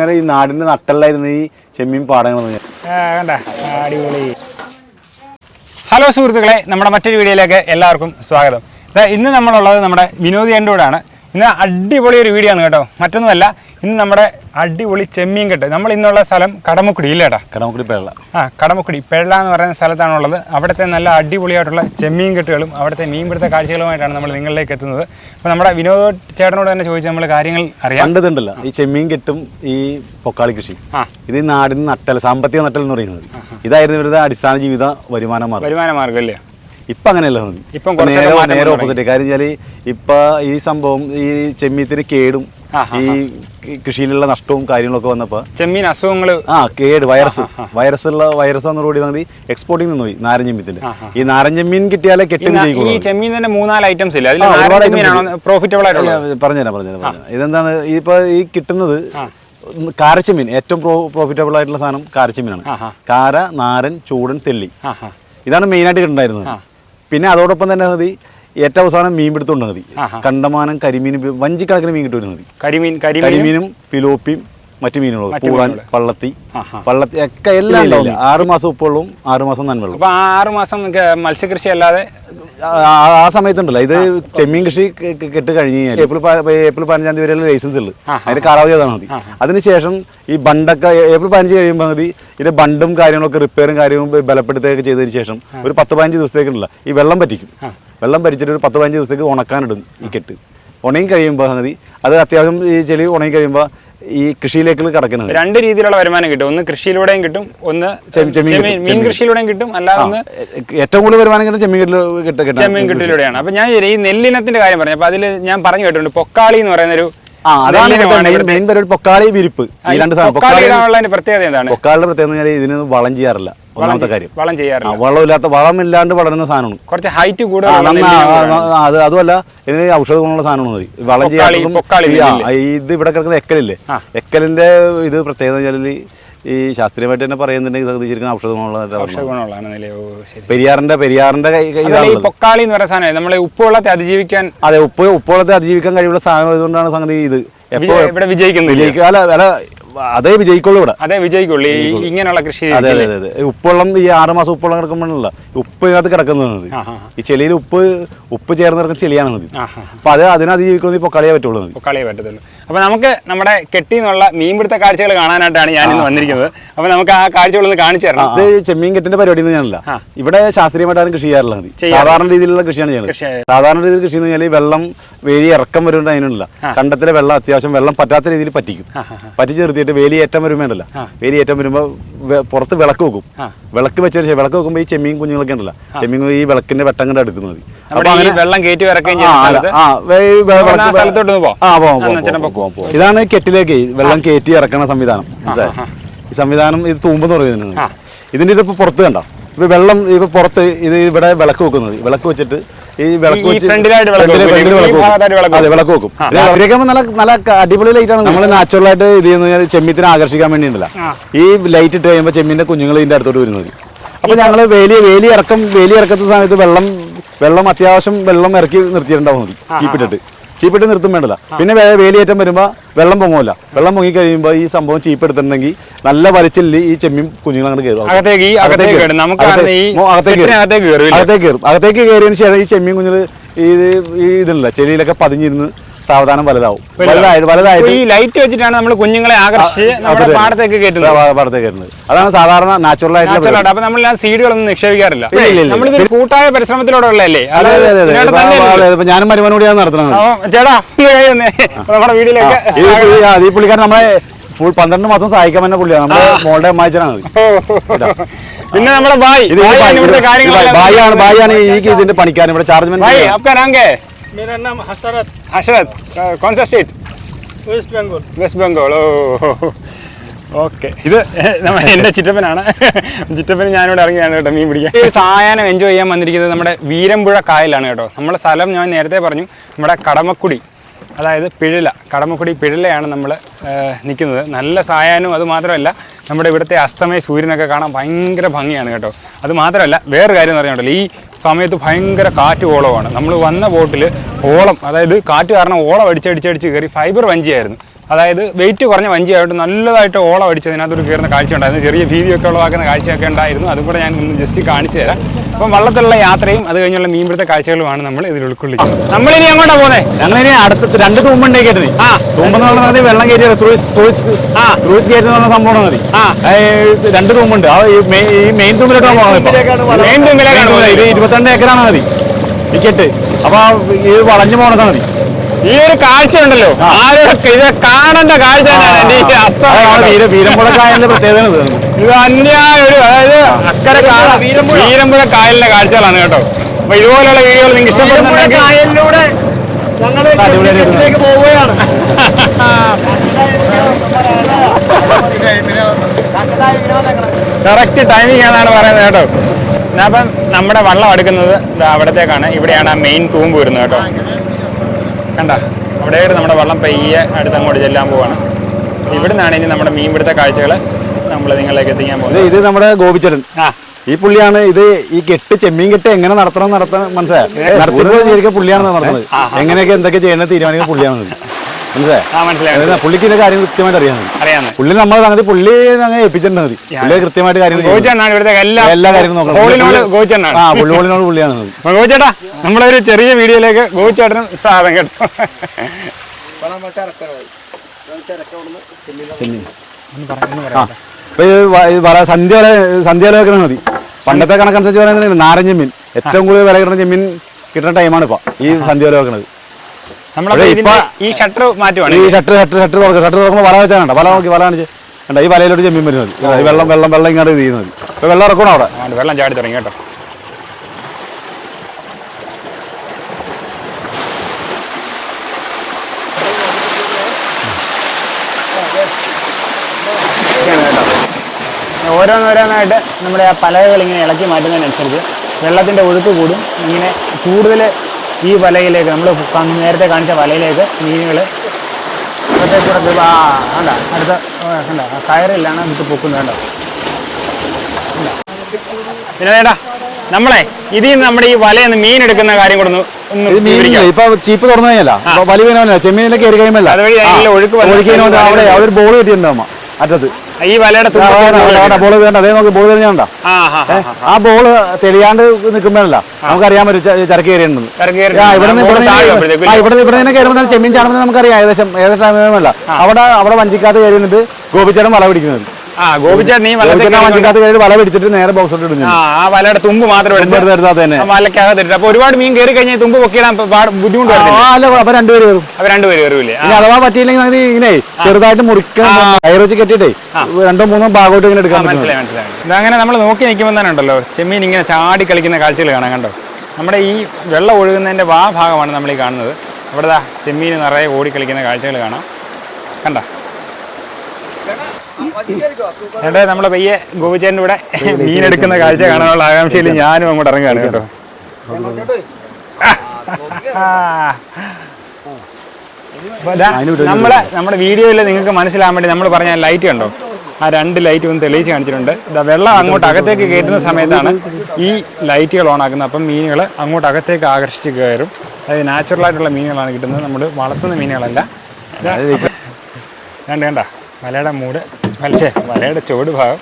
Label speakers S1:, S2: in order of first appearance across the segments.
S1: അങ്ങനെ ഈ നാടിന്റെ നട്ടല്ലായിരുന്നു ഈ ചെമ്മീൻ പാടങ്ങൾ
S2: അടിപൊളി. ഹലോ സുഹൃത്തുക്കളെ നമ്മുടെ മറ്റൊരു വീഡിയോയിലേക്ക് എല്ലാവർക്കും സ്വാഗതം. ഇന്ന് നമ്മളുള്ളത് നമ്മുടെ വിനോദിയന്റെ കൂടെയാണ്. ഇന്ന് അടിപൊളി ഒരു വീഡിയോ ആണ് കേട്ടോ. മറ്റൊന്നുമല്ല ഇന്ന് നമ്മുടെ അടിപൊളി ചെമ്മീൻ കെട്ട് നമ്മൾ ഇന്നുള്ള സ്ഥലം കടമുക്കുടി ഇല്ലേടാ
S1: കടമുക്കുടി പെള്ള.
S2: ആ കടമുക്കുടി. പെള്ള എന്ന് പറയുന്ന സ്ഥലത്താണുള്ളത്. അവിടുത്തെ നല്ല അടിപൊളിയായിട്ടുള്ള ചെമ്മീൻ കെട്ടുകളും അവിടുത്തെ മീൻപിടുത്ത കാഴ്ചകളുമായിട്ടാണ് നമ്മൾ നിങ്ങളിലേക്ക് എത്തുന്നത്. അപ്പോൾ നമ്മുടെ വിനോദ ചേട്ടനോട് തന്നെ ചോദിച്ച് നമ്മൾ കാര്യങ്ങൾ അറിയാം.
S1: കണ്ടതുണ്ടല്ലോ ഈ ചെമ്മീൻ കെട്ടും ഈ പൊക്കാളി കൃഷി ഇത് നാടിന് നട്ടൽ സാമ്പത്തിക നട്ടൽ എന്ന് പറയുന്നത്. ഇതായിരുന്നു ഇവരുടെ അടിസ്ഥാന ജീവിത വരുമാന മാർഗം.
S2: വരുമാന മാർഗം അല്ലേ?
S1: ഇപ്പൊ അങ്ങനെയല്ല തോന്നി.
S2: ഇപ്പം
S1: നേരെ ഓപ്പോസിറ്റ് കാര്യം വെച്ചാൽ ഇപ്പൊ ഈ സംഭവം ഈ ചെമ്മീത്തിന് കേടും ഈ കൃഷിയിലുള്ള നഷ്ടവും കാര്യങ്ങളൊക്കെ വന്നപ്പോൾ
S2: ചെമ്മീൻ അസുഖങ്ങൾ
S1: ആ കേട് വൈറസ് വൈറസ് ഉള്ള വൈറസ് വന്നതോടുകൂടി മതി എക്സ്പോർട്ടിംഗ് നിന്ന് പോയി നാരഞ്ചെമ്മീത്തിന്റെ ഈ നാരഞ്ചെമ്മീൻ കിട്ടിയാലേ കെട്ടി
S2: ഈ ചെമ്മീൻ തന്നെ മൂന്നാൽ ഐറ്റംസ് ഇല്ല? പ്രോഫിറ്റബിൾ ആയിട്ടുള്ളത്?
S1: പറഞ്ഞുതരാം പറഞ്ഞുതരാം. ഇതെന്താണ് ഇപ്പൊ ഈ കിട്ടുന്നത് കാരച്ചെമ്മീൻ ഏറ്റവും പ്രോഫിറ്റബിൾ ആയിട്ടുള്ള സാധനം കാരച്ചെമ്മീനാണ്. കാര നാരൻ ചൂടൻ തെല്ലി ഇതാണ് മെയിൻ ആയിട്ട് കിട്ടുന്നുണ്ടായിരുന്നത് പിന്നെ അതോടൊപ്പം തന്നെ മതി ഏറ്റവും അവസാനം മീൻ പിടുത്തമുണ്ട് മതി.
S2: ആഹാ.
S1: കണ്ടമാനം കരിമീൻ വഞ്ചിക്കണക്കിന് മീൻ കിട്ടുന്നത് മതി.
S2: കരിമീൻ
S1: കരിമീനും പിലോപ്പിയും മറ്റു മീനുകളും
S2: പൂവാൻ
S1: പള്ളത്തി. പള്ളത്തി ഒക്കെ എല്ലാം മാസം ഉപ്പുള്ളും ആറ് മാസം നന്മകളും
S2: അപ്പൊ ആറുമാസം ആറ് മാസം നിങ്ങൾക്ക് മത്സ്യകൃഷി അല്ലാതെ
S1: ആ സമയത്തുണ്ടല്ലോ. ഇത് ചെമ്മീൻ കൃഷി കെട്ട് കഴിഞ്ഞ് കഴിഞ്ഞാൽ ഏപ്രിൽ ഏപ്രിൽ പതിനഞ്ചാം തീയതി വരെ ലൈസൻസ് ഉള്ളു. അതിന്റെ കാലാവധി അതാണ് മതി. അതിനുശേഷം ഈ ബണ്ടൊക്കെ ഏപ്രിൽ പതിനഞ്ച് കഴിയുമ്പോൾ മതി. ഇതിന്റെ ബണ്ടും കാര്യങ്ങളൊക്കെ റിപ്പയറും കാര്യവും ബലപ്പെടുത്തുകയൊക്കെ ചെയ്തതിന് ശേഷം ഒരു പത്ത് പതിനഞ്ച് ദിവസത്തേക്കുണ്ടല്ല. ഈ വെള്ളം പറ്റിക്കും. വെള്ളം പറ്റിച്ചിട്ട് ഒരു പത്ത് പതിനഞ്ച് ദിവസത്തേക്ക് ഉണക്കാനിടും ഈ കെട്ട്. ഉണങ്ങി കഴിയുമ്പോൾ മതി. അത് അത്യാവശ്യം ഈ ചെളി ഉണങ്ങി കഴിയുമ്പോൾ ഈ കൃഷിയിലേക്ക് കിടക്കുന്നത്
S2: രണ്ട് രീതിയിലുള്ള വരുമാനം കിട്ടും. ഒന്ന് കൃഷിയിലൂടെയും കിട്ടും ഒന്ന് മീൻ കൃഷിയിലൂടെയും കിട്ടും. അല്ലാതെ ഒന്ന്
S1: ഏറ്റവും കൂടുതൽ വരുമാനം കിട്ടും ചെമ്മീൻ കിട്ടിലൂടെയാണ്
S2: ചെമ്മീൻ അപ്പൊ ഞാൻ ഈ നെല്ലിനത്തിന്റെ കാര്യം പറഞ്ഞു. അപ്പൊ അതിൽ ഞാൻ പറഞ്ഞു കേട്ടിട്ടുണ്ട്. പൊക്കാളി എന്ന് പറയുന്ന ഒരു
S1: പൊക്കാളി വിരിപ്പ്. ഈ രണ്ട് സാധനം
S2: പ്രത്യേകത എന്താണ്?
S1: പൊക്കാളിയുടെ പ്രത്യേകത ഇതിന് വളം ചെയ്യാറില്ല. ഒന്നാമത്തെ കാര്യം.
S2: വളം ചെയ്യാറില്ല.
S1: വളമില്ലാത്ത വളമില്ലാണ്ട് വളരുന്ന സാധനമാണ്.
S2: കുറച്ച് ഹൈറ്റ്
S1: കൂടുതൽ അത് അതുമല്ല ഇതിന് ഔഷധ ഗുണമുള്ള സാധനമാണ് മതി. വളം
S2: നെല്ലില്ലേ?
S1: ഇത് ഇവിടെ കിടക്കുന്ന എക്കലില്ലേ. എക്കലിന്റെ ഇത് പ്രത്യേകത വെച്ചാൽ ഈ ശാസ്ത്രീയമായിട്ട് തന്നെ പറയുന്നുണ്ടെങ്കിൽ ശരിക്കും ഔഷധ
S2: ശരി
S1: പെരിയാറിന്റെ പെരിയാറിന്റെ.
S2: പൊക്കാളി എന്ന് പറയുന്ന സാധനം നമ്മളെ ഉപ്പുവെള്ളത്തെ അതിജീവിക്കാൻ
S1: അതെ ഉപ്പ് ഉപ്പോളത്തെ അതിജീവിക്കാൻ കഴിവുള്ള സാധനം ഇതുകൊണ്ടാണ് സംഗതി ഇത്. എപ്പോ
S2: ഇവിടെ
S1: വിജയിക്കുക അല്ല അല്ല അതേ വിജയിക്കുള്ളൂ ഇവിടെ.
S2: അതേ വിജയിക്കുള്ളൂ. ഇങ്ങനെയുള്ള കൃഷി
S1: അതെ അതെ അതെ ഉപ്പുവെള്ളം ഈ ആറ് മാസം ഉപ്പുവെള്ളം കിടക്കുമ്പോഴല്ല ഉപ്പ് ഇതിനകത്ത് കിടക്കുന്നത് ഈ ചെളിയിൽ ഉപ്പ് ഉപ്പ് ചേർന്ന് കിടക്കുന്ന ചെളിയാണ് മതി. അപ്പൊ അത് അതിനകത്ത് ജീവിക്കുന്നത് ഇപ്പൊ കളിയെ പറ്റുള്ളൂ കളിയെ
S2: പൊക്കാളിയെ പറ്റത്തുള്ളൂ. അപ്പൊ നമുക്ക് നമ്മുടെ കെട്ടി നിന്നുള്ള മീൻപിടുത്ത കാഴ്ചകൾ കാണാനായിട്ടാണ് ഞാൻ ഇന്ന് വന്നിരിക്കുന്നത്. അപ്പൊ നമുക്ക് ആ കാഴ്ചകളൊന്ന് കാണിച്ചു തരണം.
S1: ഇത് ചെമ്മീൻ കെട്ടിന്റെ പരിപാടി ഒന്നും ഞാനല്ല ഇവിടെ ശാസ്ത്രീയമായിട്ടാണ് കൃഷി ചെയ്യാറുള്ളത് സാധാരണ രീതിയിലുള്ള കൃഷിയാണ് ചെയ്യുന്നത്. സാധാരണ രീതിയിൽ കൃഷി എന്ന് വെള്ളം വേലി ഇറക്കം വരുന്നുണ്ട് അതിനുള്ള കണ്ടത്തിലെ വെള്ളം അത്യാവശ്യം വെള്ളം പറ്റാത്ത രീതിയിൽ പറ്റിക്കും.
S2: പറ്റി ആ,
S1: പറ്റിച്ച് നിർത്തിയിട്ട് വേലി വേലിയേറ്റം വരുമ്പോണ്ടല്ല വേലി വേലിയേറ്റം വരുമ്പോൾ പുറത്ത് വിളക്ക് വെക്കും. വിളക്ക് വെച്ചതിന് ശേഷം വിളക്ക് വെക്കുമ്പോൾ ഈ ചെമ്മീൻ കുഞ്ഞുങ്ങളൊക്കെ ഉണ്ടല്ലോ. ചെമ്മീൻ ഈ വിളക്കിന്റെ വെട്ടം കണ്ട് എടുക്കുന്നത്
S2: വെള്ളം കയറ്റി ഇറക്കുകയും.
S1: ഇതാണ് കെറ്റിലേക്ക് വെള്ളം കയറ്റി ഇറക്കണ സംവിധാനം. ഈ സംവിധാനം ഇത് തൂമ്പെന്ന് പറയുന്നത്. ഇതിന്റെ ഇതിപ്പോ പുറത്ത് കണ്ടോ? ഇപ്പൊ വെള്ളം ഇപ്പൊ പുറത്ത് ഇത് ഇവിടെ വിളക്ക് വെക്കുന്നത്. വിളക്ക് വെച്ചിട്ട് ഈ വിളക്ക്
S2: വെക്കും.
S1: ഇത് നല്ല നല്ല അടിപൊളി ലൈറ്റ് ആണ്. നമ്മൾ നാച്ചുറൽ ആയിട്ട് ഇത് ചെയ്യുന്നത് ചെമ്മീത്തിനെ ആകർഷിക്കാൻ വേണ്ടിയിട്ടില്ല ഈ ലൈറ്റ് ഇട്ട് കഴിയുമ്പോൾ ചെമ്മീന്റെ കുഞ്ഞുങ്ങൾ ഇതിന്റെ അടുത്തോട്ട് വരുന്നത്. അപ്പൊ ഞങ്ങൾ വേലി വേലി ഇറക്കം വേലി ഇറക്കുന്ന സമയത്ത് വെള്ളം വെള്ളം അത്യാവശ്യം വെള്ളം ഇറക്കി നിർത്തിയിട്ടുണ്ടാവും. മതി ചീപ്പിട്ടിട്ട്. ചീപ്പിട്ട് നിർത്തും വേണ്ടല്ല. പിന്നെ വേലിയേറ്റം വരുമ്പോൾ വെള്ളം പൊങ്ങുമല്ല വെള്ളം പൊങ്ങി കഴിയുമ്പോൾ ഈ സംഭവം ചീപ്പ് എടുത്തിട്ടുണ്ടെങ്കിൽ നല്ല വലിച്ചില്ല ഈ ചെമ്മീൻ കുഞ്ഞുങ്ങൾ അങ്ങോട്ട് കയറും
S2: അകത്തേക്ക് കയറും
S1: അകത്തേക്ക് കയറിയതിന് ശേഷം ഈ ചെമ്മീൻ കുഞ്ഞുങ്ങൾ ഈ ഈ ഇതില്ല ചെളിയിലൊക്കെ പതിഞ്ഞിരുന്ന് സാവധാനം വലുതാവും. വലുതായിട്ട്
S2: ഈ ലൈറ്റ് വെച്ചിട്ടാണ് നമ്മൾ കുഞ്ഞുങ്ങളെ ആകർഷിച്ച് പാടത്തേക്ക് കയറ്റുന്നത്.
S1: പാടത്തേക്ക് അതാണ് സാധാരണ നാച്ചുറൽ
S2: ആയിട്ട്. അപ്പൊ നമ്മൾ ആ സീഡുകളൊന്നും നിക്ഷേപിക്കാറില്ല. നമ്മളിത് കൂട്ടായ പരിശ്രമത്തിലൂടെ ഉള്ളതല്ലേ
S1: ഞാനും മരുമനോടിയാണ് നടത്തുന്നത്.
S2: ചേട്ടാ നമ്മുടെ വീട്ടിലേക്ക്
S1: ഈ പുള്ളിക്കാരൻ നമ്മളെ ഫുൾ പന്ത്രണ്ട് മാസം സഹായിക്കാൻ തന്നെ പുള്ളിയാണ്. നമ്മുടെ മോളുടെ അമ്മായിച്ചനാണ്
S2: പിന്നെ നമ്മുടെ ബായി.
S1: ഇത്
S2: ബായ് ആണ്
S1: ഈ ഇതിന്റെ പണിക്കാരൻ. ഇവിടെ
S2: भाई
S1: ചാർജ്മെന്റ്
S2: आपका नाम क्या है
S3: मेरा नाम हसरत
S2: हशरत अ, कौन सा state
S3: west Bengal
S2: west Bengal ഓ ഓക്കെ ഇത് നമ്മുടെ എൻ്റെ ചിറ്റപ്പനാണ് ചിറ്റപ്പന് ഞാനിവിടെ ഇറങ്ങിയാണ് കേട്ടോ മീൻ പിടിക്കാൻ ഈ സായാഹ്നം എൻജോയ് ചെയ്യാൻ വന്നിരിക്കുന്നത് നമ്മുടെ വീരമ്പുഴ കായലാണ് കേട്ടോ നമ്മുടെ സ്ഥലം ഞാൻ നേരത്തെ പറഞ്ഞു നമ്മുടെ കടമക്കുടി അതായത് പിഴല കടമക്കുടി പിഴലയാണ് നമ്മൾ നിൽക്കുന്നത് നല്ല സായാഹ്നവും അത് മാത്രമല്ല നമ്മുടെ ഇവിടുത്തെ അസ്തമയ സൂര്യനൊക്കെ കാണാൻ ഭയങ്കര ഭംഗിയാണ് കേട്ടോ അത് മാത്രമല്ല വേറൊരു കാര്യം എന്ന് പറഞ്ഞിട്ടുണ്ടല്ലോ ഈ സമയത്ത് ഭയങ്കര കാറ്റ് ഓളമാണ്. നമ്മൾ വന്ന ബോട്ടിൽ ഓളം അതായത് കാറ്റ് കാരണം ഓളം അടിച്ചടിച്ചടിച്ച് കയറി ഫൈബർ വഞ്ചിയായിരുന്നു. അതായത് വെയിറ്റ് കുറഞ്ഞ വഞ്ചിയായിട്ട് നല്ലതായിട്ട് ഓളം അടിച്ചതിനകത്തൊരു കയറുന്ന കാഴ്ച ഉണ്ടായിരുന്നു ചെറിയ ഭീതിയൊക്കെ ഉളവാക്കുന്ന കാഴ്ചയൊക്കെ ഉണ്ടായിരുന്നു. അതും കൂടെ ഞാൻ ഒന്ന് ജസ്റ്റ് കാണിച്ചു തരാം. അപ്പം വള്ളത്തിലുള്ള യാത്രയും അത് കഴിഞ്ഞുള്ള മീൻപിടുത്ത കാഴ്ചകളുമാണ് നമ്മൾ ഇതിൽ ഉൾക്കൊള്ളിക്കുന്നത് നമ്മളിനി എങ്ങോട്ടാ പോകുന്നത്
S1: ഞങ്ങളിനി അടുത്ത രണ്ട് തൂമ്പുണ്ടേ കയറ്റി
S2: ആ.
S1: തൂമ്പെന്ന് പറഞ്ഞാൽ വെള്ളം കയറ്റിയ സൂയിസ് സൂയിസ്
S2: ആ.
S1: സൂയിസ് കയറ്റി എന്ന് പറഞ്ഞ സംഭവമാണ് മതി.
S2: ആ.
S1: രണ്ട് തൂമ്പുണ്ട്. ആ ഈ മെയിൻ- തൂമ്പിലോട്ടാണ് പോകുന്നത്
S2: മെയിൻ തൂമ്പിലേക്കാണ് പോകുന്നത്.
S1: ഇത് ഇരുപത്തിരണ്ട് ഏക്കറാണ് മതി. ടിക്കറ്റ് അപ്പോൾ അപ്പൊ ഇത് വളഞ്ഞു പോകണതാണ് മതി.
S2: ഈ ഒരു കാഴ്ച ഉണ്ടല്ലോ. ആരും ഇത് കാണേണ്ട കാഴ്ച തന്നെയാണ് ഈ അസ്തമയം.
S1: പ്രത്യേകത ഇത്.
S2: അന്യായ ഒരു അതായത് അക്കരെ വീരമ്പുഴ? കായലിന്റെ കാഴ്ചകളാണ് കേട്ടോ. അപ്പൊ ഇതുപോലുള്ള വീഡിയോകൾ നിങ്ങൾക്ക് ഇഷ്ടപ്പെടുന്നുണ്ടെങ്കിൽ
S4: കായലിലൂടെ ഞങ്ങൾ ചെമ്മീനിലേക്ക് പോവുകയാണ്.
S2: കറക്റ്റ് ടൈമിംഗ് എന്നാണ് പറയുന്നത് കേട്ടോ. അപ്പം നമ്മുടെ വള്ളം അടുക്കുന്നത് അവിടത്തേക്കാണ്. ഇവിടെയാണ് ആ മെയിൻ തൂമ്പ് വരുന്നത് കേട്ടോ. കണ്ട അവിടെ നമ്മുടെ വള്ളം പെയ്യെ അടുത്ത് അങ്ങോട്ട് ചെല്ലാൻ പോവാണ്. ഇവിടുന്നാണ് ഇനി നമ്മുടെ മീൻ പിടുത്ത കാഴ്ചകൾ നമ്മൾ നിങ്ങളിലേക്ക് എത്തിക്കാൻ പോകുന്നത്.
S1: ഇത് നമ്മുടെ ഗോപിചരൻ
S2: ആ.
S1: ഈ പുള്ളിയാണ് ഇത് ഈ കെട്ട് ചെമ്മീൻ കെട്ട് എങ്ങനെ നടത്തണം നടത്താൻ മനസ്സിലായി? നടത്തുന്നത് ശരിക്കും പുള്ളിയാണ് നടത്തുന്നത്. എങ്ങനെയൊക്കെ എന്തൊക്കെ ചെയ്യണമെന്ന് തീരുമാനിക്കുന്ന പുള്ളിയാണ് മനസ്സിലായോ? പുള്ളിക്ക് ഇതിന്റെ കാര്യം കൃത്യമായിട്ട് അറിയാൻ പുള്ളി നമ്മളെ സംഗതി പുള്ളി അങ്ങനെ ഏൽപ്പിച്ചിട്ടുണ്ട് മതി പുള്ളി കൃത്യമായിട്ട് കാര്യങ്ങൾ ചെയ്യും.
S2: ഗോചണ്ണാണ് ഇവിടുത്തെ എല്ലാ
S1: എല്ലാ കാര്യങ്ങളും നോക്കണം.
S2: ഗോചേട്ടനാണ്
S1: ആ പുള്ളിയാണ്
S2: ഗോചേട്ടാ നമ്മളൊരു ചെറിയ വീഡിയോയിലേക്ക് ഗോചേട്ടനും സ്വാഗതം കേട്ടോ.
S1: സന്ധ്യ വരെ സന്ധ്യ വരെ വെക്കണ മതി. പണ്ടത്തെ കണക്കനുസരിച്ച് പറയുന്നത് നാരൻ ചെമ്മീൻ. ഏറ്റവും കൂടുതൽ വില കിട്ടുന്ന ചെമ്മീൻ കിട്ടുന്ന ടൈമാണ് ഇപ്പൊ ഈ സന്ധ്യ വരെ വെക്കണത്
S2: നമ്മളപ്പോ
S1: ഇവിടെ
S2: ഇതിന്റെ
S1: ഇപ്പൊ-
S2: ഈ ഷട്ടർ മാറ്റുവാണ്.
S1: ഈ ഷട്ടർ ഷട്ടർ ഷട്ടർ തുറക്കുക ഷട്ടർ തുറക്കുമ്പോൾ വല വെച്ചാൽ കണ്ട? വല നോക്കി വല കാണിച്ച്. കണ്ട? ഈ വലയിലോട്ട് ചെമ്മീൻ വരുന്നത് ഈ വെള്ളം വെള്ളം വെള്ളം ഇങ്ങോട്ട് ഇത് ചെയ്യുന്നത് വെള്ളം ഇറക്കണം അവിടെ?
S2: വെള്ളം ചാടി തുടങ്ങി കേട്ടോ. ഓരോന്നോരോന്നായിട്ട് നമ്മുടെ ആ പലകകൾ ഇങ്ങനെ ഇളക്കി മാറ്റുന്നതിനനുസരിച്ച് വെള്ളത്തിന്റെ ഒഴുക്ക് കൂടും. ഇങ്ങനെ കൂടുതൽ ഈ വലയിലേക്ക് നമ്മൾ നേരത്തെ കാണിച്ച വലയിലേക്ക് മീനുകൾ അകത്തേക്ക് കൂടെ ഇത് ആ കണ്ട അടുത്ത കണ്ട കയറിലാണ് വിട്ട് പൊക്കുന്നത് കണ്ടോ? പിന്നെ വേണ്ട നമ്മളെ ഇതിൽ നിന്ന് നമ്മുടെ ഈ വലയെന്ന് മീൻ എടുക്കുന്ന കാര്യം കൂടെ.
S1: ഇപ്പൊ ചീപ്പ് തുറന്നു കഴിഞ്ഞാൽ അപ്പൊ വലിയ ചെമ്മീനിലേക്ക് കയറി കഴിയുമ്പോൾ
S2: ഒഴുക്ക്
S1: ഒരു ബോൾ കിട്ടിയിട്ടുണ്ടാവും അറ്റത്ത്.
S2: ഈ വലയുടെ
S1: ബോൾ വേണ്ട. അതേ നോക്കി ബോൾ തെളിഞ്ഞാണ്ട
S2: ആ
S1: ബോൾ തെളിയാണ്ട് നിൽക്കുമ്പോഴല്ല. നമുക്കറിയാൻ പറ്റും ചരക്ക് കയറിയുണ്ടെന്ന് ഇവിടെ ഇവിടുന്ന് ഇവിടെ തന്നെ കയറുമ്പോൾ ചെമ്മീൻ ചാടുമ്പോൾ നമുക്കറിയാം. ഏകദേശം ഏകദേശം സമയമല്ല അവിടെ അവിടെ വഞ്ചിക്കാത്ത കയറിയുണ്ട് നിന്നിട്ട് വള വല പിടിക്കുന്നത്.
S2: ആ ഗോപിച്ചേട്ടൻ ഈ വലത്തെ
S1: ഗോപിച്ചേട്ടൻ ആ വഞ്ചിക്കകത്ത് കയറി വല പിടിച്ചിട്ട് നേരെ ബോക്സോട്ട് ഇടുന്നു
S2: ആ വലയുടെ തുമ്പ് മാത്രം എടുത്ത്
S1: തന്നെ.
S2: വലക്കകത്ത് ഇട്ടിട്ട്. അപ്പൊ ഒരുപാട് മീൻ കയറി കഴിഞ്ഞാൽ തുമ്പ് പൊക്കിയിടാൻ
S1: ബുദ്ധിമുട്ടാണ് അപ്പൊ രണ്ടുപേര് വരും.
S2: അപ്പൊ രണ്ടുപേര്
S1: ഇനി അഥവാ പറ്റിയില്ലെങ്കിൽ ഇങ്ങനെ ചെറുതായിട്ട് മുറിക്കണം കയറ് വെച്ച് രണ്ടോ മൂന്നോ ഭാഗമായിട്ട് ഇങ്ങനെ എടുക്കാൻ
S2: മനസ്സിലായി മനസ്സിലായി ഇതങ്ങനെ നമ്മൾ നോക്കി നിൽക്കുമ്പോൾ തന്നെ ഉണ്ടല്ലോ ചെമ്മീൻ ഇങ്ങനെ ചാടി കളിക്കുന്ന കാഴ്ചകൾ കാണാൻ കണ്ടോ? നമ്മുടെ ഈ വെള്ളം ഒഴുകുന്നതിന്റെ വാ ഭാഗമാണ് നമ്മൾ ഈ കാണുന്നത്. അവിടെ ചെമ്മീൻ നിറയെ ഓടിക്കളിക്കുന്ന കാഴ്ചകൾ കാണാം. കണ്ട? എന്നിട്ട് നമ്മളെ പയ്യെ ഗോപിച്ചേന്റെ ഇവിടെ മീൻ എടുക്കുന്ന കാഴ്ച കാണാനുള്ള ആകാംക്ഷയിൽ ഞാനും അങ്ങോട്ട് ഇറങ്ങുകയാണ് കേട്ടോ. നമ്മളെ നമ്മുടെ വീഡിയോയിൽ നിങ്ങൾക്ക് മനസ്സിലാകാൻ വേണ്ടി നമ്മൾ പറഞ്ഞ ലൈറ്റ് കണ്ടോ? ആ രണ്ട് ലൈറ്റ് ഒന്ന് തെളിയിച്ച് കാണിച്ചിട്ടുണ്ട്. വെള്ളം അങ്ങോട്ട് അകത്തേക്ക് കയറ്റുന്ന സമയത്താണ് ഈ ലൈറ്റുകൾ ഓൺ ആക്കുന്നത്. അപ്പം മീനുകൾ അങ്ങോട്ട് അകത്തേക്ക് ആകർഷിച്ച് കയറും. അതായത് നാച്ചുറൽ ആയിട്ടുള്ള മീനുകളാണ് കിട്ടുന്നത്. നമ്മൾ വളർത്തുന്ന മീനുകളല്ല. വേണ്ട കണ്ട മലയുടെ മൂട് വലിച്ചേ വലയുടെ ചുവട് ഭാഗം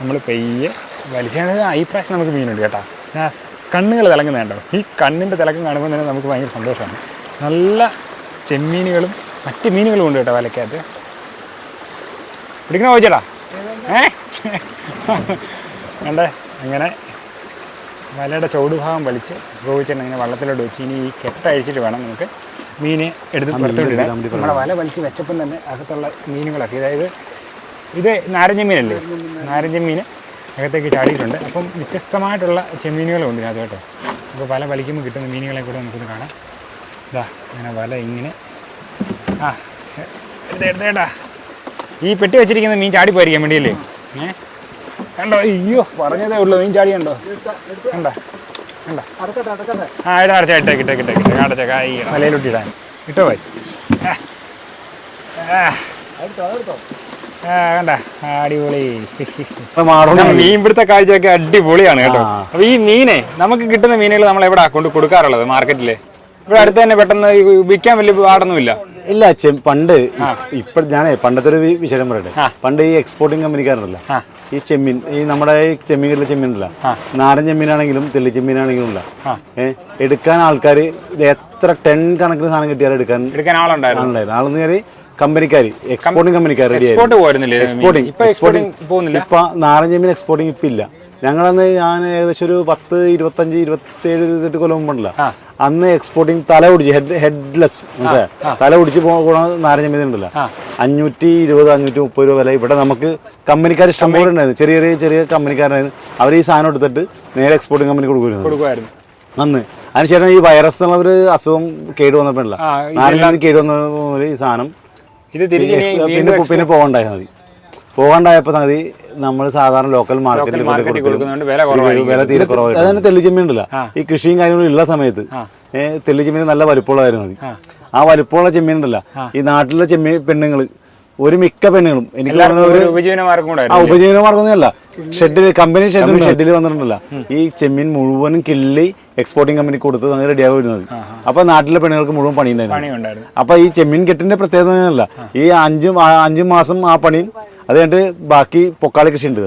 S2: നമ്മൾ പെയ്യെ. വലിച്ചാണ് ഈ പ്രാവശ്യം നമുക്ക് മീനുണ്ട് കേട്ടോ. കണ്ണുകൾ തിളങ്ങുന്നുണ്ടോ? ഈ കണ്ണിന്റെ തിളക്കം കാണുമ്പോൾ തന്നെ നമുക്ക് ഭയങ്കര സന്തോഷമാണ്. നല്ല ചെമ്മീനുകളും മറ്റ് മീനുകളും ഉണ്ട് കേട്ടോ വലക്കകത്ത്. പിടിക്കണോ ചോദിച്ചേട്ടാ? ഏ? കണ്ടേ അങ്ങനെ വലയുടെ ചുവട് ഭാഗം വലിച്ച് ഗോവിച്ചേട്ടൻ ഇങ്ങനെ വള്ളത്തിലോട്ട് വെച്ച് ഇനി ഈ കെട്ട അഴിച്ചിട്ട് വേണം നമുക്ക് മീനെ എടുത്ത് പുറത്തോട്ടിടാൻ നമ്മുടെ വല വലിച്ച് വെച്ചപ്പം തന്നെ അകത്തുള്ള മീനുകളൊക്കെ അതായത് ഇത് നാരങ്ങ മീനല്ലേ നാരങ്ങ മീൻ അകത്തേക്ക് ചാടിയിട്ടുണ്ട്. അപ്പം വ്യത്യസ്തമായിട്ടുള്ള ചെമ്മീനുകളും ഉണ്ട് ഇതിനകത്ത് കേട്ടോ. അപ്പോൾ വല വലിക്കുമ്പോൾ കിട്ടുന്ന മീനുകളെ കൂടെ നമുക്കൊന്ന് കാണാം. ഇതാ ഇങ്ങനെ വല ഇങ്ങനെ. ആ എടുത്തേ എടുത്തേട്ടാ ഈ പെട്ടി വെച്ചിരിക്കുന്ന മീൻ ചാടി ചാടിപ്പോയിരിക്കാൻ വേണ്ടിയല്ലേ? ഏ? കണ്ടോ? അയ്യോ പറഞ്ഞതേ ഉള്ളൂ മീൻ ചാടി കണ്ടോ? കണ്ടോ? ആ ഇടാ അടച്ച ഇട്ടേക്ക് ഇട്ടേക്ക് ഇട്ടേക്ക് ഇട്ടേക്ക് അടച്ച കായി മലയിലോട്ട് ഇടാൻ. ഇട്ടോ പോയി. ആ. കണ്ട? അടിപൊളി. മീൻപിടുത്ത കാഴ്ചയൊക്കെ അടിപൊളിയാണ് കേട്ടോ. അപ്പൊ ഈ മീനെ നമുക്ക് കിട്ടുന്ന മീനുകൾ നമ്മൾ എവിടെ കൊണ്ട് കൊടുക്കാറുള്ളത് മാർക്കറ്റിൽ ഇവിടെ അടുത്ത് തന്നെ പെട്ടെന്ന് വിൽക്കാൻ വലിയ പാടൊന്നുമില്ല.
S1: ഇല്ല അച്ഛൻ പണ്ട് ഇപ്പൊ ഞാനേ പണ്ടത്തെ ഒരു വിശേഷം പറയട്ടെ. പണ്ട് ഈ എക്സ്പോർട്ടിങ് കമ്പനിക്കാരുണ്ടല്ലോ ഈ ചെമ്മീൻ ഈ നമ്മുടെ ഈ ചെമ്മീൻ കിട്ടുന്ന ചെമ്മീനല്ല നാടൻ ചെമ്മീനാണെങ്കിലും തെള്ളി ചെമ്മീനാണെങ്കിലും ഇല്ല ഏഹ് എടുക്കാൻ ആൾക്കാർ എത്ര ടെൻ കണക്കിന് സാധനം കിട്ടിയാലും എടുക്കാൻ
S2: എടുക്കാൻ ആളുണ്ടായിരുന്നു.
S1: ആളെന്ന് കയറി കമ്പനിക്കാര് എക്സ്പോർട്ടിങ് കമ്പനിക്കാർ
S2: എക്സ്പോർട്ട് പോയിരുന്നില്ലേ? എക്സ്പോർട്ടിംഗ്
S1: ഇപ്പൊ നാടൻ ചെമ്മീൻ എക്സ്പോർട്ടിങ് ഇപ്പൊ ഇല്ല. ഞങ്ങളന്ന് ഞാൻ ഏകദേശം ഒരു പത്ത് ഇരുപത്തഞ്ച് ഇരുപത്തേഴ് ഇരുപത്തെട്ട് കൊല്ലം മുമ്പുണ്ടല്ലോ. അന്ന് എക്സ്പോർട്ടിങ് തല ഒടിച്ച് ഹെഡ് ഹെഡ്ലെസ് തല ഒടിച്ച് പോകണ നാരഞ്ഞ മീൻ ഉണ്ടല്ലോ. അഞ്ഞൂറ്റി ഇരുപത് അഞ്ഞൂറ്റി മുപ്പത് രൂപ വില. ഇവിടെ നമുക്ക് കമ്പനിക്കാർ ഇഷ്ടംപോലെ ഉണ്ടായിരുന്നു. ചെറിയ ചെറിയ ചെറിയ കമ്പനിക്കാരായിരുന്നു. അവർ ഈ സാധനം എടുത്തിട്ട് നേരെ എക്സ്പോർട്ടിങ് കമ്പനി കൊടുക്കുമായിരുന്നു. അന്ന്. അതിനുശേഷം ഈ വൈറസ് എന്നുള്ള ഒരു അസുഖം കേട് വന്നപ്പോഴല്ല. ചെമ്മീൻ കേട് വന്ന ഈ സാധനം പിന്നെ പിന്നെ പോകണ്ടായാൽ മതി. പോകണ്ടായപ്പോൾ മതി നമ്മൾ സാധാരണ ലോക്കൽ മാർക്കറ്റിൽ
S2: വില
S1: തീരെ കുറവാണ് അതന്നെ തെല്ലിച്ചെമ്മീൻ ഉണ്ടല്ലോ ഈ കൃഷിയും കാര്യങ്ങളും ഉള്ള സമയത്ത് തെല്ലിച്ചെമ്മീൻ നല്ല വലുപ്പമുള്ളതായിരുന്നു മതി ആ. വലുപ്പമുള്ള ചെമ്മീൻ ഉണ്ടല്ലോ ഈ നാട്ടിലെ ചെമ്മീൻ പെണ്ണുങ്ങൾ ഒരു മിക്ക പെണ്ണുങ്ങളും എനിക്ക് ഒരു
S2: ഒരു ഉപജീവന മാർഗം
S1: അല്ല ഷെഡിൽ കമ്പനി ഷെഡിൽ ഷെഡിൽ വന്നിട്ടുണ്ടല്ലോ. ഈ ചെമ്മീൻ മുഴുവനും കിള്ളി എക്സ്പോർട്ടിംഗ് കമ്പനിക്ക് കൊടുത്ത് അങ്ങനെ റെഡിയാവും വരുന്നത് അപ്പൊ നാട്ടിലെ പെണ്ണുങ്ങൾക്ക് മുഴുവൻ പണിയുണ്ടായിരുന്നു.
S2: പണിയുണ്ടായിരുന്നു.
S1: അപ്പൊ ഈ ചെമ്മീൻ കെട്ടിന്റെ പ്രത്യേകത അല്ല ഈ അഞ്ചും അഞ്ചും മാസം ആ പണിയും അത് കഴിഞ്ഞിട്ട് ബാക്കി പൊക്കാളി കൃഷി ഉണ്ട്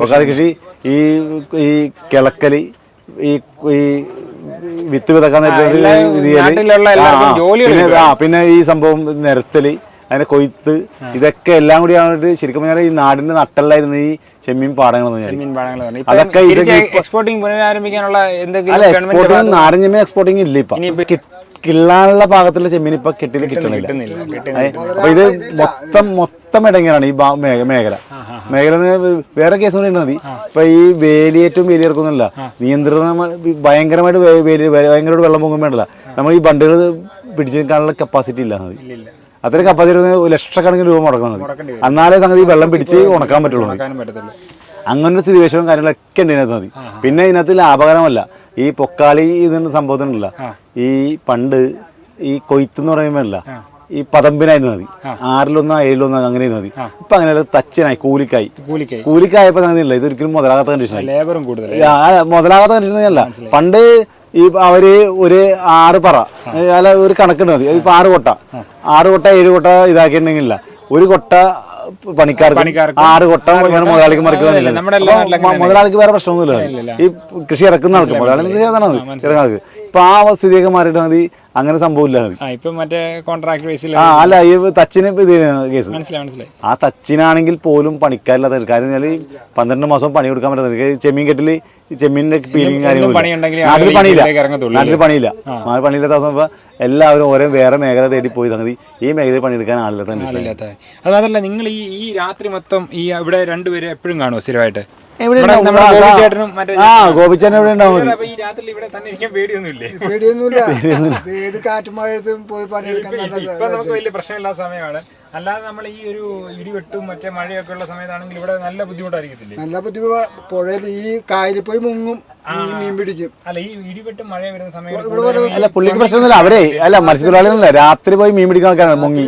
S2: പൊക്കാളി
S1: കൃഷി ഈ ഈ കിളക്കലി ഈ ഈ വിത്ത് വിതക്കാൻ നേരത്ത് ആ, പിന്നെ ഈ സംഭവം നിരത്തൽ അതിന്റെ കൊയ്ത്ത് ഇതൊക്കെ എല്ലാം കൂടി ആയിട്ട് ശരിക്കും പറഞ്ഞാൽ ഈ നാടിന്റെ നട്ടല്ലായിരുന്നു ഈ ചെമ്മീൻ
S2: പാടങ്ങൾ
S1: അതൊക്കെ
S2: എക്സ്പോർട്ടിംഗ് പുനരാരംഭിക്കാനുള്ള എന്തെങ്കിലും ഗവൺമെന്റ്
S1: എക്സ്പോർട്ടിംഗ് ചെമ്മീൻ എക്സ്പോർട്ടിംഗ് ഇല്ല ഇപ്പൊ. കിള്ളാനുള്ള ഭാഗത്തുള്ള ചെമ്മീൻ ഇപ്പൊ കിട്ടില്ല കിട്ടണില്ല അപ്പൊ ഇത് മൊത്തം മൊത്തം ഇടങ്ങനാണ് ഈ മേഖല. മേഖല വേറെ കേസ് കൂടി മതി ഇപ്പൊ ഈ വേലിയേറ്റവും വേലിയിറക്കുന്നില്ല നിയന്ത്രണം ഭയങ്കരമായിട്ട് വേലി ഭയങ്കരമായിട്ട് വെള്ളം പൊങ്ങും വേണ്ടല്ല. നമ്മൾ ഈ ബണ്ടുകൾ പിടിച്ചു നിൽക്കാനുള്ള കപ്പാസിറ്റി ഇല്ല അത്ര കപ്പാസിറ്റി ലക്ഷക്കണക്കിന് രൂപ മുടക്കുന്നത് എന്നാലേ സംഗതി വെള്ളം പിടിച്ച് ഉണക്കാൻ പറ്റുള്ളൂ.
S2: അങ്ങനെ
S1: ഒരു സ്ഥിതിവിശേഷവും കാര്യങ്ങളൊക്കെ ഉണ്ട് ഇതിനകത്ത് മതി. പിന്നെ ഇതിനകത്ത് ലാഭകരമല്ല. ഈ പൊക്കാളി ഇതിന്റെ സംഭവത്തിനല്ല ഈ പണ്ട് ഈ കൊയ്ത്ത് എന്ന് പറയുമ്പോഴല്ല ഈ പതമ്പിനായിരുന്നു മതി ആറിലൊന്നോ ഏഴിലൊന്നോ അങ്ങനെ മതി ഇപ്പൊ അങ്ങനെയല്ല തച്ചനായി കൂലിക്കായി.
S2: കൂലിക്കായി.
S1: കൂലിക്കായപ്പോ അങ്ങനെയല്ല ഇത് ഒരിക്കലും മുതലാകാത്ത കണ്ടീഷൻ മുതലാകാത്ത കണ്ടീഷൻ അല്ല പണ്ട് ഈ അവർ ഒരു ആറ് പറ അല്ല ഒരു കണക്കുണ്ട് മതി ഇപ്പൊ ആറ് കൊട്ട. ആറ് കൊട്ട ഏഴ് കൊട്ട ഇതാക്കിയിട്ടുണ്ടെങ്കിൽ ഒരു കൊട്ട പണിക്കാർക്ക് ആറ് കൊട്ട മുതലാളിക്ക് മറക്കുന്നില്ല മുതലാളിക്ക് വേറെ പ്രശ്നമൊന്നുമില്ല ഈ കൃഷി ഇറക്കുന്ന ആൾക്ക് മുതലാളി ആൾക്ക് ഇപ്പൊ ആ സ്ഥിതിയൊക്കെ മാറിയിട്ട് മതി. അങ്ങനെ സംഭവമില്ല
S2: ആ
S1: അല്ല ഈ തച്ചിന് കേസ് ആ തച്ചിനാണെങ്കിൽ പോലും പണിക്കാരില്ലാത്ത കാര്യം വെച്ചാൽ പന്ത്രണ്ട് മാസം പണി കൊടുക്കാൻ പറ്റുന്നത് ചെമ്മീൻ കെട്ടിൽ ചെമ്മീന്റെ പീലിങ് കാര്യങ്ങളും നാട്ടിൽ പണിയില്ല. നാട്ടിൽ പണിയില്ല. നാട്ടിൽ പണിയില്ലാത്ത അവസ്ഥ എല്ലാവരും ഓരോ വേറെ മേഖല തേടി പോയി സംഗതി. ഈ മേഖലയിൽ പണിയെടുക്കാൻ ആളില്ലാത്ത
S2: അത് മാത്രല്ല നിങ്ങൾ ഈ ഈ രാത്രി മൊത്തം ഈ ഇവിടെ രണ്ടുപേരെ എപ്പോഴും കാണുമോ സ്ഥിരമായിട്ട്?
S1: ആ, ഇവിടെ ഗോപിച്ചേട്ടൻ എവിടെ ഉണ്ടാവും
S2: ഈ രാത്രി ഇവിടെ തന്നെ ഇരിക്കാൻ പേടിയൊന്നുമില്ലേ?
S4: ഏത് കാറ്റും മഴയത്തും പോയി പണിയെടുക്കാൻ
S2: ഇപ്പൊ ഇപ്പൊ നമുക്ക് വലിയ പ്രശ്നമില്ലാത്ത സമയമാണ്. അല്ലാതെ നമ്മൾ ഈ ഒരു ഇടിവെട്ടും മറ്റേ മഴയൊക്കെ ഉള്ള സമയത്താണെങ്കിൽ ഇവിടെ നല്ല ബുദ്ധിമുട്ടായിരിക്കത്തില്ലേ?
S4: നല്ല ബുദ്ധിമുട്ട്. പുഴയിൽ ഈ കായലിൽ പോയി മുങ്ങും മീൻ പിടിക്കും.
S2: അല്ല ഈ ഇടിവെട്ടും മഴ വരുന്ന സമയത്ത്
S1: അല്ല പുള്ളിക്ക് പ്രശ്നമൊന്നുമില്ല. അവരെ അല്ല മത്സ്യത്തൊഴിലാളികളല്ല രാത്രി പോയി മീൻ പിടിക്കാൻ ആൾക്കാരാണ് മുങ്ങി.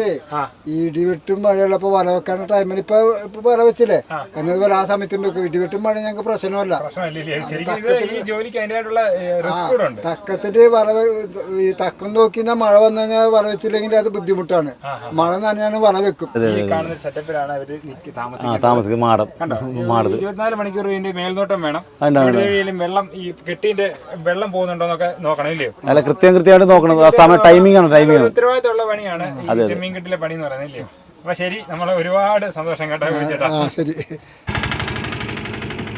S4: ഇടിവെട്ടും മഴയുള്ളപ്പോ വല വെക്കാൻ ടൈമിൽ ഇപ്പൊ ഇപ്പൊ വല വെച്ചില്ലേ? എന്നതുപോലെ ആ സമയത്തുമ്പോ ഇടിവെട്ടും മഴ ഞങ്ങൾക്ക് പ്രശ്നമല്ല തക്കത്തിന്റെ വല ഈ തക്കം നോക്കി മഴ വന്നു കഴിഞ്ഞാൽ വല വെച്ചില്ലെങ്കിൽ അത് ബുദ്ധിമുട്ടാണ്. മഴ നനഞ്ഞാണ് വല വെക്കും.
S2: കാണുന്ന ഒരു സെറ്റപ്പിലാണ് അവർ
S1: താമസിക്കും മാടം മാടത്.
S2: ഇരുപത്തിനാല് മണിക്കൂർ ഇതിന്റെ മേൽനോട്ടം വേണം. വെള്ളം ഈ കെട്ടിന്റെ വെള്ളം പോകുന്നുണ്ടോന്നൊക്കെ നോക്കണം ഇല്ലയോ?
S1: അല്ല കൃത്യം കൃത്യമായിട്ട് നോക്കണം. ആ സമയം ടൈമിംഗ് ആണ് ടൈമിംഗ് ആണ്.
S2: ഉത്തരവാദിത്തമുള്ള പണിയാണ് ഈ ചെമ്മീൻ കെട്ടിലെ പണി എന്ന് പറയുന്നത് ഇല്ലയോ? അപ്പൊ ശരി നമ്മൾ ഒരുപാട് സന്തോഷം കേട്ടോ ചേട്ടാ.
S4: ശരി.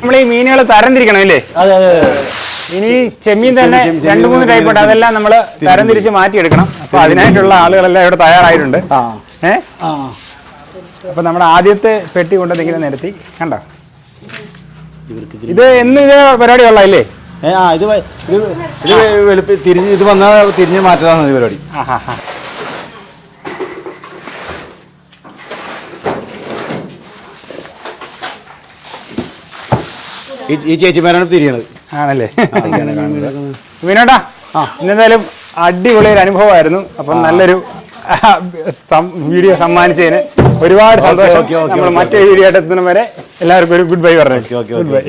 S2: നമ്മൾ ഈ മീനുകൾ തരംതിരിക്കണം അല്ലേ
S1: അതെ അതെ അതെ.
S2: ഇനി ചെമ്മീൻ തന്നെ രണ്ട് മൂന്ന് ടൈപ്പ് ഉണ്ട് അതെല്ലാം നമ്മൾ തരംതിരിച്ച് മാറ്റിയെടുക്കണം. അപ്പൊ അതിനായിട്ടുള്ള ആളുകളെല്ലാം ഇവിടെ തയ്യാറായിട്ടുണ്ട്.
S1: ആ.
S2: ഏ?
S1: ആ.
S2: അപ്പൊ നമ്മുടെ ആദ്യത്തെ പെട്ടി കൊണ്ട് ഇങ്ങനെ നിരത്തി കണ്ടോ? ഇത് എന്ന് ഇത് പരിപാടി ഉള്ളതല്ലേ
S1: ഏ, ആ ഇത് വ- ഇത് ഇത് വെളുപ്പി തിരിഞ്ഞ് ഇത് വന്നാൽ തിരിഞ്ഞ് മാറ്റാതാണ് ഈ പരിപാടി.
S2: ആ ഹാ
S1: ഈ ഈ ചേച്ചിമാരാണ് തിരിയണത്.
S2: ആണല്ലേ? വിനോട്ടാ ഇന്നെന്തായാലും അടിപൊളി ഒരു അനുഭവമായിരുന്നു. അപ്പം നല്ലൊരു വീഡിയോ സമ്മാനിച്ചതിന് ഒരുപാട് സന്തോഷം. നമ്മൾ മറ്റേ വീഡിയോ ആയിട്ട് എത്തുന്ന വരെ എല്ലാവർക്കും ഒരു ഗുഡ് ബൈ പറഞ്ഞു ഗുഡ് ബൈ.